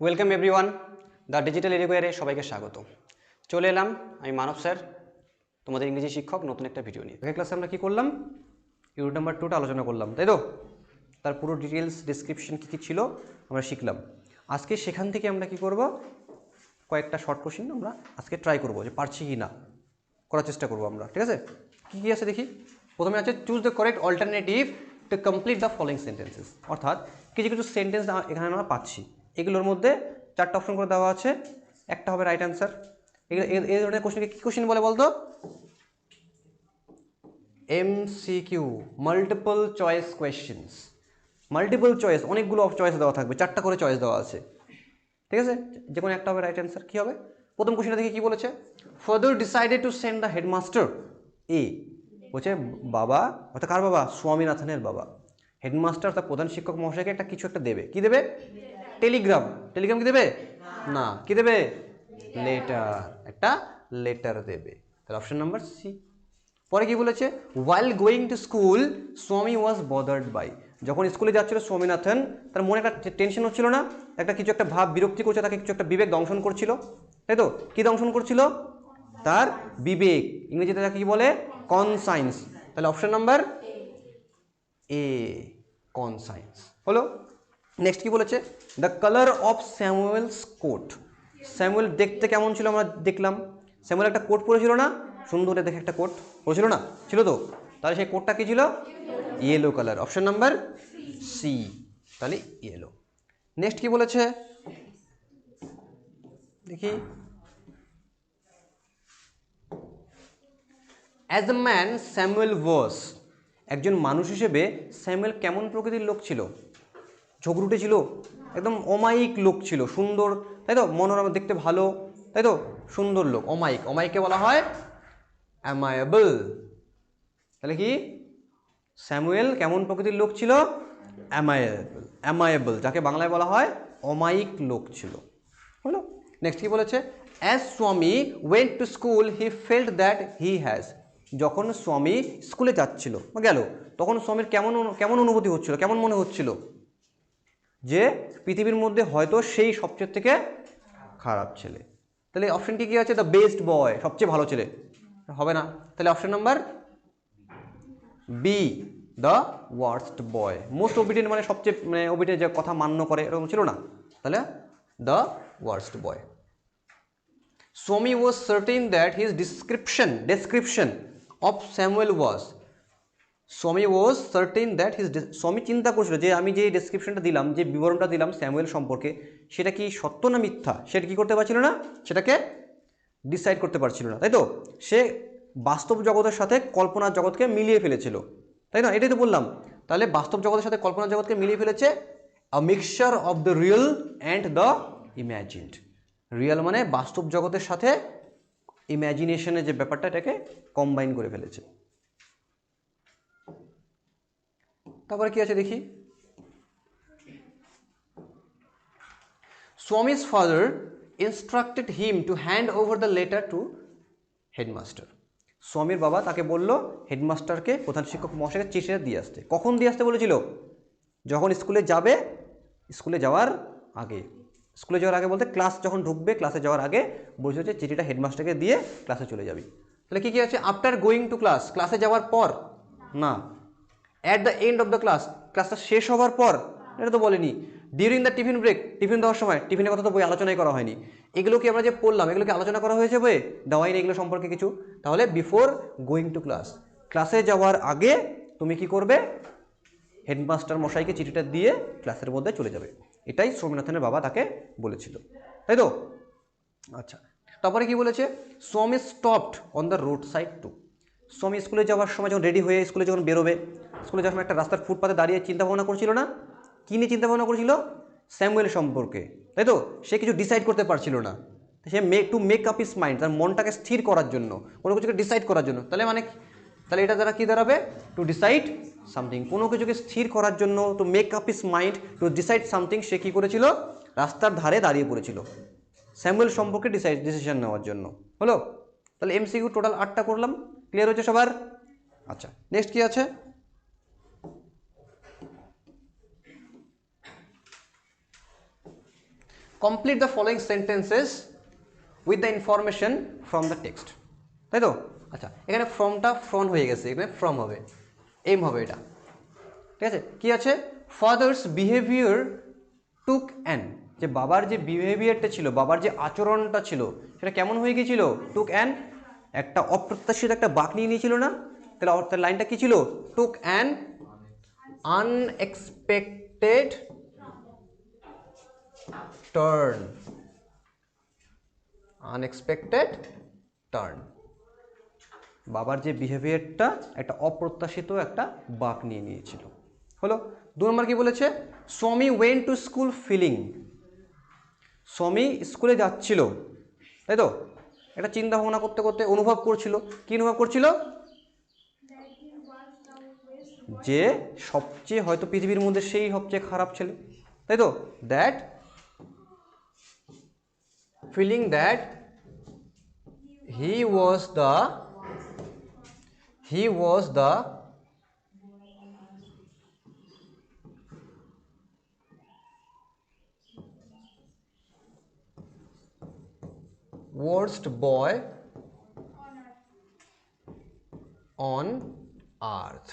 Welcome everyone the digital এরিয়ারে সবাইকে স্বাগত। চলে এলাম আমি মানব স্যার, তোমাদের ইংরেজি শিক্ষক, নতুন একটা ভিডিও নিয়ে। আগের ক্লাসে আমরা কী করলাম? ইউনিট নাম্বার টুটা আলোচনা করলাম, তাই তো? তার পুরো ডিটেলস ডিসক্রিপশন কী কী ছিল, আমরা শিখলাম। আজকে সেখান থেকে আমরা কি করব? কয়েকটা শর্ট কোশ্চেন আমরা আজকে ট্রাই করব যে পারছি কি না। করার চেষ্টা করব আমরা, ঠিক আছে? কী কী আছে দেখি? প্রথমে আছে choose the correct alternative to complete the following sentences অর্থাৎ কিছু কিছু সেন্টেন্স এখানে আমরা পাচ্ছি। এগুলোর মধ্যে চারটা অপশন করে দেওয়া আছে। একটা হবে রাইট অ্যান্সার এগুলো এই- ধরনের কোশ্চেনকে কী কোশ্চেন বলে বলতো? MCQ multiple choice questions multiple choice অনেকগুলো চয়েস দেওয়া থাকবে, চারটা করে চয়েস দেওয়া আছে। ঠিক আছে? যে কোনো একটা হবে রাইট অ্যান্সার কী হবে? প্রথম কোশ্চেনটা দেখে কী বলেছে? Further decided to send the headmaster এ বলছে, বাবা, অর্থাৎ কার বাবা? স্বামীনাথনের বাবা। হেডমাস্টার তার প্রধান শিক্ষক মহাশয়কে একটা কিছু একটা দেবে। কি দেবে? টেলিগ্রাম। টেলিগ্রাম কি দেবে? না। কি দেবে? লেটার। একটা লেটার দেবে। তাহলে অপশন নাম্বার সি। পরে কি বলেছে? ওয়াইল গোয়িং টু স্কুল স্বামী ওয়াজ বদার্ড বাই যখন স্কুলে যাচ্ছিল স্বামীনাথন, তার মনে একটা টেনশন হচ্ছিল না? একটা কিছু একটা ভাব বিরক্তি করছে, তাকে কিছু একটা বিবেক দংশন করছিল। তাই তো? কি দংশন করছিল? তার বিবেক। ইংরেজিতে তাকে কি বলে? কনসাইন্স তাহলে অপশন নাম্বার এ। কনসাইন্স হলো? নেক্সট কি বলেছে? The colour of Samuel's coat Samuel দেখতে কেমন ছিল আমরা দেখলাম। স্যামুয়েল একটা কোট পরেছিল না? সুন্দর দেখে একটা কোট পরেছিল না? ছিল তো? তাহলে সেই কোটটা কি ছিল? Yellow colour option number C তাহলে ইয়েলো নেক্সট কি বলেছে? দেখি। As a man Samuel was একজন মানুষ হিসেবে স্যামুয়েল কেমন প্রকৃতির লোক ছিল? ঝগড়ুটে ছিল, একদম অমায়িক লোক ছিল, সুন্দর, তাই তো? মনোরম, দেখতে ভালো, তাই তো? সুন্দর লোক, অমায়িক। অমায়িককে বলা হয় অ্যামায়াবল। তাহলে কি? স্যামুয়েল কেমন প্রকৃতির লোক ছিল? অ্যামায়াবল। অ্যামায়াবল, যাকে বাংলায় বলা হয় অমায়িক লোক ছিল। হলো? নেক্সট কি বলেছে? As Swami went to school he felt that he has যখন স্বামী স্কুলে যাচ্ছিল গেল, তখন স্বামীর কেমন কেমন অনুভূতি হচ্ছিল, কেমন মনে হচ্ছিল? যে পৃথিবীর মধ্যে হয়তো সেই সবচেয়ে থেকে খারাপ ছেলে। তাহলে অপশনটি কি আছে? দ্য বেস্ট বয় সবচেয়ে ভালো ছেলে। হবে না। তাহলে option number B the worst boy most obedient মানে সবচেয়ে মানে ওবিডিয়েন্ট যে কথা মান্য করে, এরকম ছিল না? তাহলে the worst boy Swami was certain that his description description of Samuel was Swami was certain that his স্বামী চিন্তা করছিল যে আমি যে ডেসক্রিপশনটা দিলাম, যে বিবরণটা দিলাম স্যামুয়েল সম্পর্কে, সেটা কি সত্য না মিথ্যা? সেটা কি করতে পারছিল না? সেটাকে ডিসাইড করতে পারছিল না, তাই তো? সে বাস্তব জগতের সাথে কল্পনার জগৎকে মিলিয়ে ফেলেছিল, তাই না? এটাই তো বললাম। তাহলে বাস্তব জগতের সাথে কল্পনার জগৎকে মিলিয়ে ফেলেছে a mixture of the real and the imagined real মানে বাস্তব জগতের সাথে ইম্যাজিনেশনের যে ব্যাপারটা, এটাকে কম্বাইন করে ফেলেছে। তারপরে কি আছে দেখি? Swami's father instructed him to hand over the letter to headmaster স্বামীর বাবা তাকে বলল হেডমাস্টারকে প্রধান শিক্ষক মহাশয়কে চিঠিটা দিয়ে আসতে। কখন দিয়ে আসতে বলেছিল? যখন স্কুলে যাবে, স্কুলে যাওয়ার আগে। স্কুলে যাওয়ার আগে বলতে ক্লাস যখন ঢুকবে, ক্লাসে যাওয়ার আগে বলছে যে চিঠিটা হেডমাস্টারকে দিয়ে ক্লাসে চলে যাবি। তাহলে কী কী আছে? আফটার গোয়িং টু ক্লাস ক্লাসে যাওয়ার পর? না। At the end of the class ক্লাসটা শেষ হওয়ার পর, এটা তো বলেনি during the tiffin break tiffin দেওয়ার সময় টিফিনের কথা তো বই আলোচনাই করা হয়নি। এগুলো কি আমরা যে পড়লাম এগুলোকে আলোচনা করা হয়েছে বইয়ে? দেওয়াই নেই এগুলো সম্পর্কে কিছু? তাহলে বিফোর গোয়িং টু ক্লাস ক্লাসে যাওয়ার আগে তুমি কি করবে? হেডমাস্টার মশাইকে চিঠিটা দিয়ে ক্লাসের মধ্যে চলে যাবে। এটাই সৌমিনাথনের বাবা তাকে বলেছিল। তাই তো? আচ্ছা তারপরে কি বলেছে? Swami stopped on the road side to Swami স্কুলে যাওয়ার সময় যখন রেডি হয়ে স্কুলে যখন বেরোবে স্কুলে যাওয়ার সময় একটা রাস্তার ফুটপাতে দাঁড়িয়ে চিন্তা ভাবনা করছিল না? কী নিয়ে চিন্তা ভাবনা করছিল? স্যামুয়েল সম্পর্কে। তাই তো? সে কিছু ডিসাইড করতে পারছিল না। সে make to make up his mind তার মনটাকে স্থির করার জন্য, কোনো কিছুকে ডিসাইড করার জন্য। তাহলে মানে তাহলে এটা দ্বারা কী দাঁড়াবে? টু ডিসাইড সামথিং কোনো কিছুকে স্থির করার জন্য to make up his mind to decide something সে কী করেছিল? রাস্তার ধারে দাঁড়িয়ে পড়েছিল। স্যামুয়েল সম্পর্কে ডিসাইড ডিসিশন নেওয়ার জন্য। হলো? তাহলে এমসিকিউ টোটাল আটটা করলাম। ক্লিয়ার হয়েছে সবার? আচ্ছা নেক্সট কি আছে? Complete the following sentences with the information from the text তাই তো আচ্ছা এখানে ফ্রমটা ফ্রন হয়ে গেছে, এখানে ফ্রম হবে এম হবে এটা। ঠিক আছে? কি আছে? ফাদার্স বিহেভিয়ার টুক অ্যান যে বাবার যে বিহেভিয়ারটা ছিল, বাবার যে আচরণটা ছিল, সেটা কেমন হয়ে গিয়েছিল? টুক অ্যান একটা অপ্রত্যাশিত একটা বাক নিয়ে নিয়েছিল না? তাহলে লাইনটা কি ছিল? Took an unexpected turn unexpected turn বাবার যে বিহেভিয়ারটা একটা অপ্রত্যাশিত একটা বাঁক নিয়ে নিয়েছিল। হলো, দু নম্বর কি বলেছে? স্বামী ওয়েন টু স্কুল ফিলিং স্বামী স্কুলে যাচ্ছিল, তাই তো? একটা চিন্তা ভাবনা করতে করতে অনুভব করছিল। কি অনুভব করছিল? যে সবচেয়ে হয়তো পৃথিবীর মধ্যে সেই সবচেয়ে খারাপ ছেলে, তাই তো? That feeling that he was the he was the, worst boy on earth.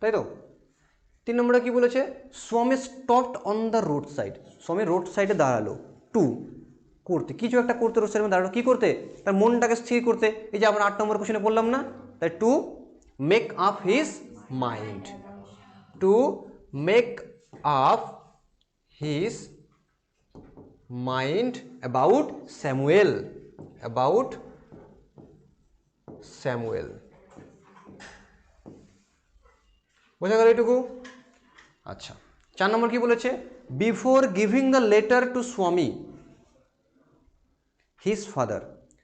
তাই তো? তিন নম্বরে কি বলেছে? Swami stopped on the road side Swami road সাইডে দাঁড়াল। টু করতে। কিছু একটা করতে রোড সাইডে দাঁড়াল কি করতে? তার মনটাকে স্থির করতে। এই যে আমরা আট নম্বর কোশ্চেনে বললাম না? তাই to make up his mind to make up his mind about Samuel about Samuel বোঝা গেল এটুকু আচ্ছা। চার নম্বর কি বলেছে? Before giving the letter to Swami his father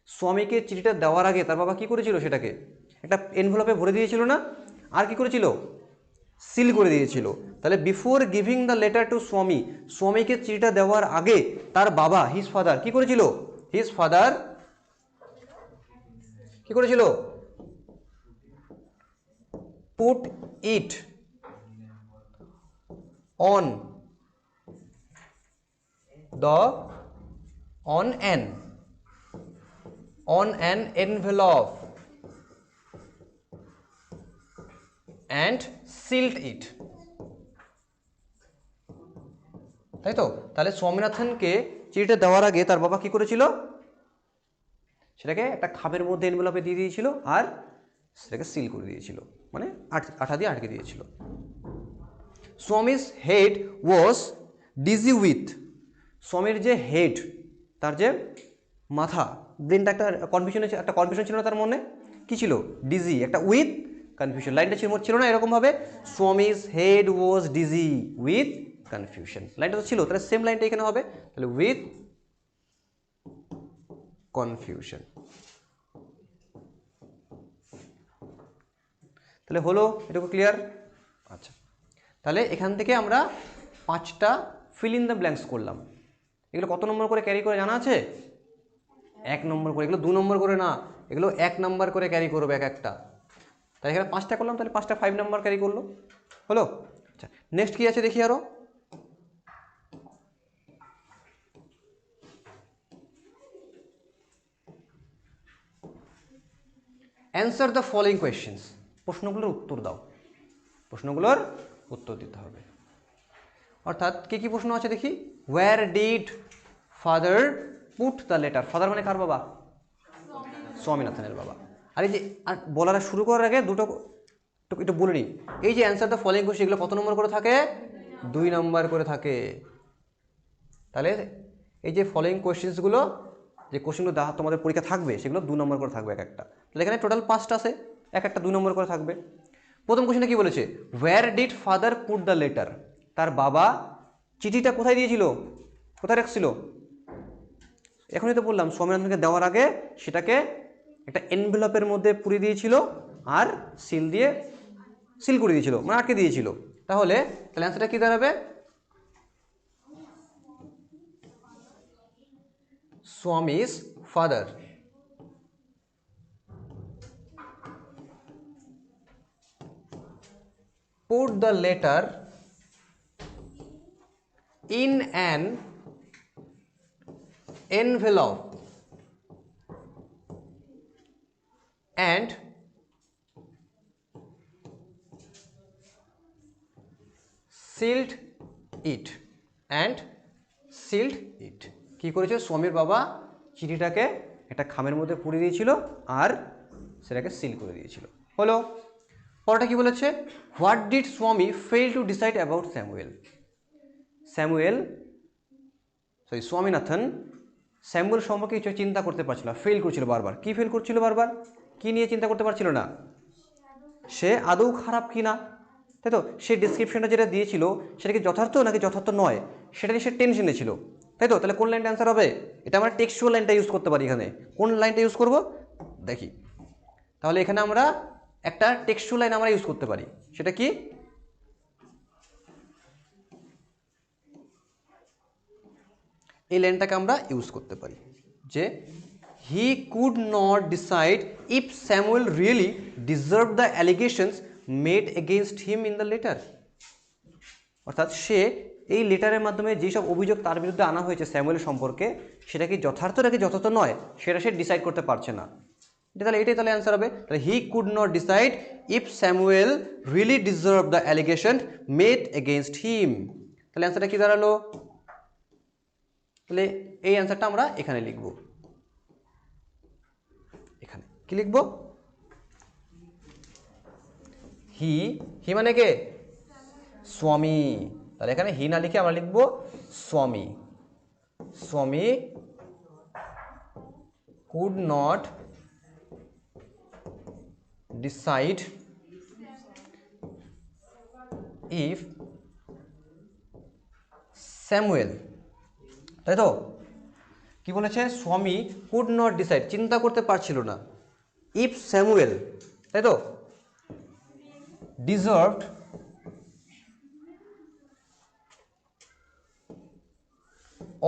স্বামীকে চিঠিটা দেওয়ার আগে তার বাবা কি করেছিল সেটাকে? একটা এনভেলপে ভরে দিয়েছিল না? আর কি করেছিল? সিল করে দিয়েছিল। তাহলে before giving the letter to Swami স্বামীকে চিঠিটা দেওয়ার আগে তার বাবা হিজ ফাদার কি করেছিল? হিজ ফাদার কি করেছিল? Put it on the on an on an envelope, and sealed it. তাই তো? তাহলে স্বামীনাথনকে চিঠিটা দেওয়ার আগে তার বাবা কি করেছিল? সেটাকে একটা খামের মধ্যে এনভেলপে দিয়ে দিয়েছিল আর সেটাকে সিল করে দিয়েছিল। মানে আঠা দিয়ে আটকে দিয়েছিল। Swami's head was dizzy with স্বামীর যে হেড তার যে মাথা ব্রেনটা একটা কনফিউশন একটা কনফিউশন ছিল না তার মনে? কী ছিল? ডিজি একটা উইথ কনফিউশন লাইনটা ছিল ছিল না, এরকমভাবে Swami's head was dizzy with confusion লাইনটা তো ছিল, তাহলে সেম লাইনটা এখানে হবে, তাহলে উইথ কনফিউশন তাহলে হলো, এটুকু ক্লিয়ার আচ্ছা। তাহলে এখান থেকে আমরা পাঁচটা ফিল ইন দ্য ব্ল্যাঙ্কস করলাম। এগুলো কত নম্বর করে ক্যারি করে জানা আছে? এক নম্বর করে, এগুলো দু নম্বর করে না, এগুলো এক নম্বর করে ক্যারি করবে এক একটা। তাই এখানে পাঁচটা করলাম, তাহলে পাঁচটা ফাইভ নাম্বার ক্যারি করল। হলো? আচ্ছা নেক্সট কী আছে দেখি আরও অ্যান্সার দ্য ফলোয়িং কোয়েশ্চেন্স প্রশ্নগুলোর উত্তর দাও। প্রশ্নগুলোর উত্তর দিতে হবে। অর্থাৎ কী কী প্রশ্ন আছে দেখি? Where did father put the letter father মানে কার বাবা? স্বামীনাথনের বাবা। আর এই যে, আর বলার শুরু করার আগে দুটো একটু- বলে নিই। এই যে অ্যান্সার দ্য ফলোয়িং কোয়েশ্চেন এগুলো কত নম্বর করে থাকে? দুই নম্বর করে থাকে। তাহলে এই যে ফলোয়িং কোয়েশ্চেন্সগুলো যে কোশ্চেনগুলো তোমাদের পরীক্ষা থাকবে, সেগুলো দু নম্বর করে থাকবে এক একটা। তাহলে এখানে টোটাল পাঁচটা আছে, এক একটা দুই নম্বর করে থাকবে। প্রথম কোশ্চেনে কি বলেছে? Where did father put the letter তার বাবা চিঠিটা কোথায় দিয়েছিল? কোথায় রাখছিল? এখনই তো বললাম সৌম্যনাথনকে দেওয়ার আগে সেটাকে একটা এনভেলপের মধ্যে পুরে দিয়েছিল আর সিল দিয়ে সিল করে দিয়েছিল। মানে আটকে দিয়েছিল। তাহলে তাহলে অ্যান্সারটা কী দাঁড়াবে? Swami's father. Put the letter in an envelope and sealed it and sealed it কি করেছে? স্বামীর বাবা চিঠিটাকে একটা খামের মধ্যে পুড়ে দিয়েছিল আর সেটাকে সিল করে দিয়েছিল। হলো, পরটা কি বলেছে? What did Swami fail to decide about Samuel? Samuel sorry Swaminathan, Samuel সম্পর্কে কিছু চিন্তা করতে পারছিল ফেল করছিল বারবার। কি ফেল করছিল বারবার? কি নিয়ে চিন্তা করতে পারছিল না? সে আদৌ খারাপ কি না? তাই তো, সে ডিসক্রিপশনটা যেটা দিয়েছিল, সেটা কি যথার্থ নাকি যথার্থ নয়? সেটা নিয়ে সে টেনশনে ছিল। তাই তো, তাহলে কোন লাইনটা অ্যান্সার হবে? এটা আমরা টেক্সচুয়াল লাইনটা ইউজ করতে পারি এখানে। কোন লাইনটা ইউজ করব? দেখি। তাহলে এখানে আমরা একটা টেক্সচুয়াল লাইন আমরা ইউজ করতে পারি। সেটা কি? এই লাইনটাকে আমরা ইউজ করতে পারি। যে he could not decide if Samuel really deserve the allegations made against him in the letter অর্থাৎ সে এই লেটারের মাধ্যমে যেসব অভিযোগ তার বিরুদ্ধে আনা হয়েছে স্যামুয়েল সম্পর্কে, সেটা কি যথার্থ নাকি যথার্থ নয়, সেটা সে ডিসাইড করতে পারছে না। এটা তাহলে, এটাই তাহলে অ্যান্সার হবে। তাহলে he could not decide if Samuel really deserve the allegation made against him তাহলে অ্যান্সারটা কি দাঁড়াল? তাহলে এই অ্যান্সারটা আমরা এখানে লিখব। এখানে। কি লিখব? হি। হি মানে কে? স্বামী। তাহলে এখানে হি না লিখে আমরা লিখব Swami. Swami could not decide if Samuel তাই তো? কি বলেছে? স্বামী কুড নট ডিসাইড চিন্তা করতে পারছিল না। ইফ স্যামুয়েল তাই তো? Deserved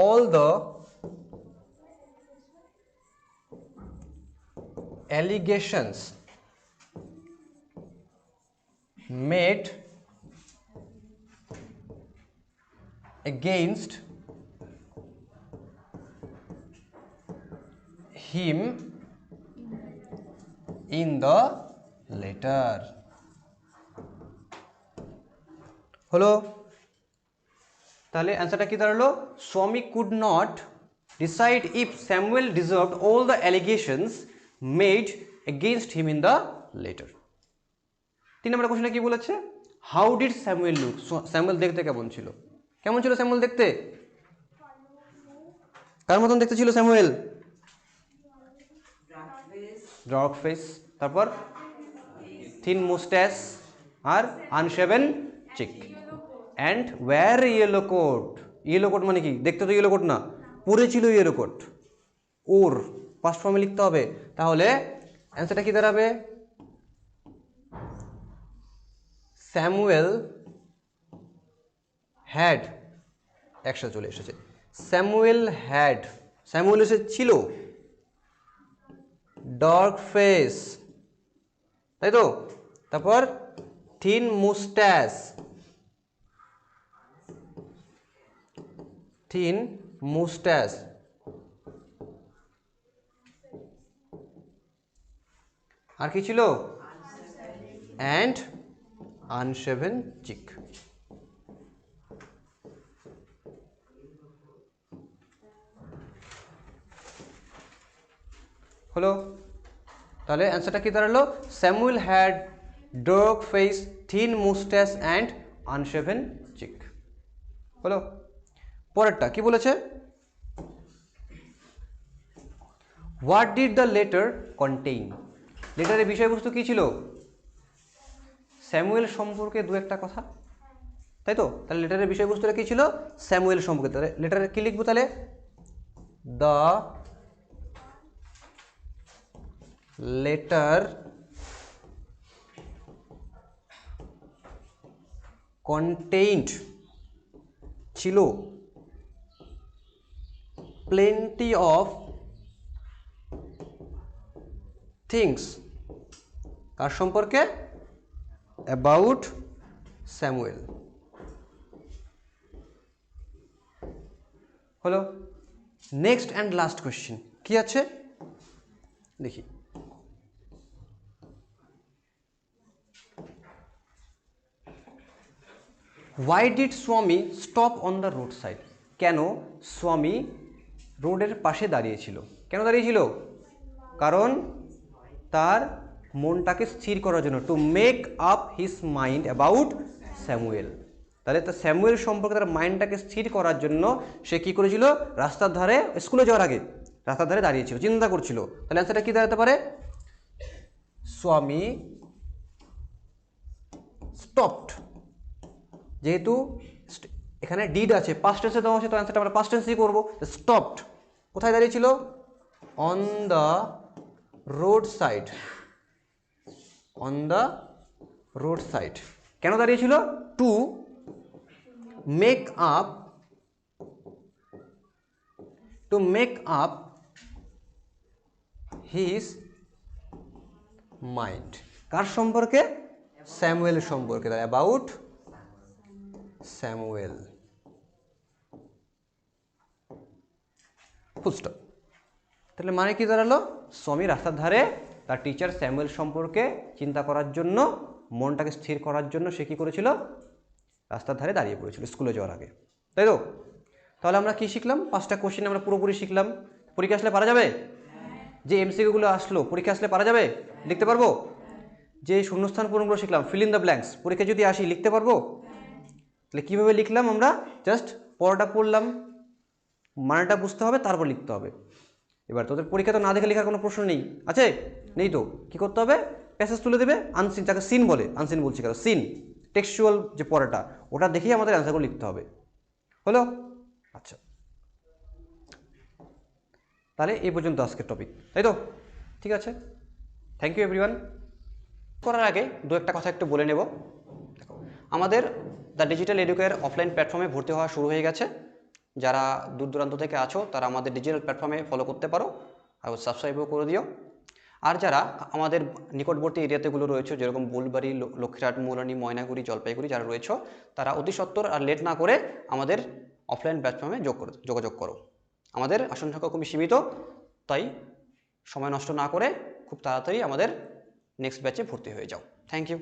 all the allegations made against him in the letter. হলো? তাহলে অ্যান্সারটা কি দাঁড়াল? Swami could not decide if Samuel deserve all the allegations made against him in the letter তিন নম্বর কোশ্চেনে কি বলেছে? How did Samuel look Samuel দেখতে কেমন ছিল? কেমন ছিল স্যামুয়েল দেখতে? কার মতন দেখতে ছিল স্যামুয়েল ড্রক ফেস তারপর thin moustache R unshaven cheek and wore yellow coat yellow coat মানে কি? দেখতে তো ইয়েলো কোট না। পরে ছিল ইয়েলো কোট ওর ফার্স্ট ফর্মে লিখতে হবে। তাহলে অ্যান্সারটা কি দাঁড়াবে? স্যামুয়েল হ্যাড একসাথে চলে এসেছে। স্যামুয়েল হ্যাড স্যামুয়েল এসে ছিল। ডার্ক ফেস, তাই তো? তারপর থিন মুস্ট্যাস থিন মুস্ট্যাস আর কি ছিল? And unshaven cheek. হলো? তাহলে অ্যান্সারটা কি দাঁড়াল? Samuel had dark face thin moustache and unshaven cheek হলো পরেরটা কি বলেছে? What did the letter contain লেটারের বিষয়বস্তু কী ছিল? স্যামুয়েল সম্পর্কে দু একটা কথা। তাই তো? তাহলে লেটারের বিষয়বস্তুটা কী ছিল? স্যামুয়েল সম্পর্কে। তাহলে লেটারে কি লিখব তাহলে? দ্য লেটার কন্টেইন্ট ছিল। plenty of things কার সম্পর্কে অ্যাবাউট স্যামুয়েল হলো নেক্সট অ্যান্ড লাস্ট কোয়েশ্চেন কি আছে? দেখি। Why did Swami stop on the road side কেন স্বামী রোডের পাশে দাঁড়িয়েছিল? কেন দাঁড়িয়েছিল? কারণ তার মনটাকে স্থির করার জন্য to make up his mind about Samuel তাহলে তার স্যামুয়েল সম্পর্কে তার মাইন্ডটাকে স্থির করার জন্য সে কি করেছিল? রাস্তার ধারে স্কুলে যাওয়ার আগে রাস্তার ধারে দাঁড়িয়েছিল, চিন্তা করছিল। তাহলে অ্যান্সারটা কি দাঁড়াতে পারে? স্বামী স্টপড যেহেতু এখানে ডিড আছে পাস্ট টেন্সে দেওয়া আছে, তো অ্যান্সারটা আমরা পাস্ট টেন্সই করব। স্টপড কোথায় দাঁড়িয়েছিল on the road side on the road side কেন দাঁড়িয়েছিল to make up to make up his mind কার সম্পর্কে? স্যামুয়েল সম্পর্কে অ্যাবাউট স্যামুয়েল। ফুলস্টপ তাহলে মানে কি দাঁড়াল? স্বামী রাস্তার ধারে তার টিচার স্যামুয়েল সম্পর্কে চিন্তা করার জন্য, মনটাকে স্থির করার জন্য সে কী করেছিল? রাস্তার ধারে দাঁড়িয়ে পড়েছিল স্কুলে যাওয়ার আগে। তাই তো? তাহলে আমরা কি শিখলাম? পাঁচটা কোশ্চেন আমরা পুরোপুরি শিখলাম। পরীক্ষা আসলে পারা যাবে? যে এমসিকিউগুলো আসলো, পরীক্ষা আসলে পারা যাবে? লিখতে পারব? যে শূন্যস্থান পূরণগুলো শিখলাম? ফিল ইন দ্য ব্ল্যাঙ্কস পরীক্ষা যদি আসি, লিখতে পারব? তাহলে কীভাবে লিখলাম আমরা? জাস্ট পড়াটা পড়লাম, মানেটা বুঝতে হবে, তারপর লিখতে হবে। এবার তোদের পরীক্ষা তো না দেখে লেখার কোনো প্রশ্ন নেই। আছে? নেই তো? কী করতে হবে? প্যাসেজ তুলে দেবে আনসিন যাকে সিন বলে আনসিন বলছি কেন? সিন টেক্সচুয়াল যে পড়াটা ওটা দেখেই আমাদের অ্যান্সারগুলো লিখতে হবে। হলো? আচ্ছা। তাহলে এই পর্যন্ত আজকের টপিক তাই তো? ঠিক আছে? থ্যাংক ইউ এভরিওয়ান করার আগে দু একটা কথা একটু বলে নেব। আমাদের দ্য ডিজিটাল এডুকেয়ার অফলাইন প্ল্যাটফর্মে ভর্তি হওয়া শুরু হয়ে গেছে। যারা দূর দূরান্ত থেকে আছো, তারা আমাদের ডিজিটাল প্ল্যাটফর্মে ফলো করতে পারো আর সাবস্ক্রাইবও করে দিও। আর যারা আমাদের নিকটবর্তী এরিয়াতেগুলো রয়েছে, যেরকম বুলবাড়ি লক্ষ্মীরাট মৌলানি, ময়নাগুড়ি, জলপাইগুড়ি যারা রয়েছে, তারা অতি সত্বর আর লেট না করে আমাদের অফলাইন প্ল্যাটফর্মে যোগ করে যোগাযোগ করো। আমাদের আসন সংখ্যা খুবই সীমিত, তাই সময় নষ্ট না করে খুব তাড়াতাড়ি আমাদের নেক্সট ব্যাচে ভর্তি হয়ে যাও। Thank you